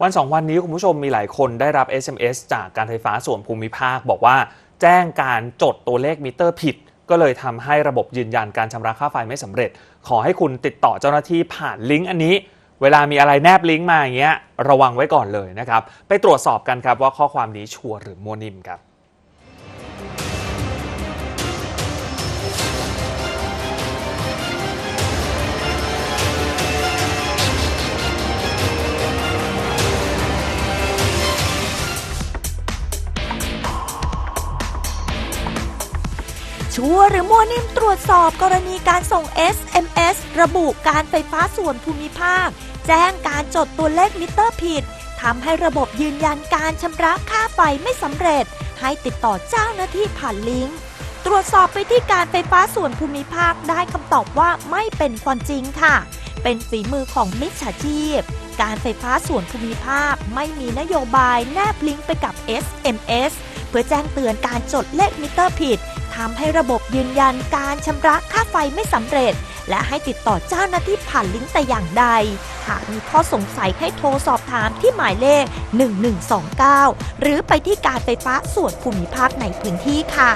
วันสองวันนี้คุณผู้ชมมีหลายคนได้รับ SMS จากการไฟฟ้าส่วนภูมิภาค บอกว่าแจ้งการจดตัวเลขมิเตอร์ผิด ก็เลยทำให้ระบบยืนยันการชำระค่าไฟไม่สำเร็จ ขอให้คุณติดต่อเจ้าหน้าที่ผ่านลิงก์อันนี้ เวลามีอะไรแนบลิงก์มาอย่างเงี้ยระวังไว้ก่อนเลยนะครับ ไปตรวจสอบกันครับว่าข้อความนี้ชัวร์หรือมัวนิ่มครับ ชัวหรือมั่วนิ่มตรวจสอบกรณีการส่ง SMS ระบุการไฟฟ้าส่วนภูมิภาค แจ้งการจดตัวเลขมิเตอร์ผิดทำให้ระบบยืนยันการชำระค่าไฟไม่สำเร็จ ให้ติดต่อเจ้าหน้าที่ผ่านลิงก์ ตรวจสอบไปที่การไฟฟ้าส่วนภูมิภาคได้คำตอบว่าไม่เป็นความจริงค่ะ เป็นฝีมือของมิจฉาชีพ การไฟฟ้าส่วนภูมิภาคไม่มีนโยบายแนบลิงก์ไปกับ SMS เพื่อแจ้งเตือนการจดเลขมิเตอร์ผิดำให้ระบบยืนยันการชำระค่าไฟไม่สำเร็จ และให้ติดต่อเจ้าหน้าที่ผ่านลิงก์แต่อย่างใด หากมีข้อสงสัยให้โทรสอบถามที่หมายเลข 1129 หรือไปที่การไฟฟ้าส่วนภูมิภาคในพื้นที่ค่ะ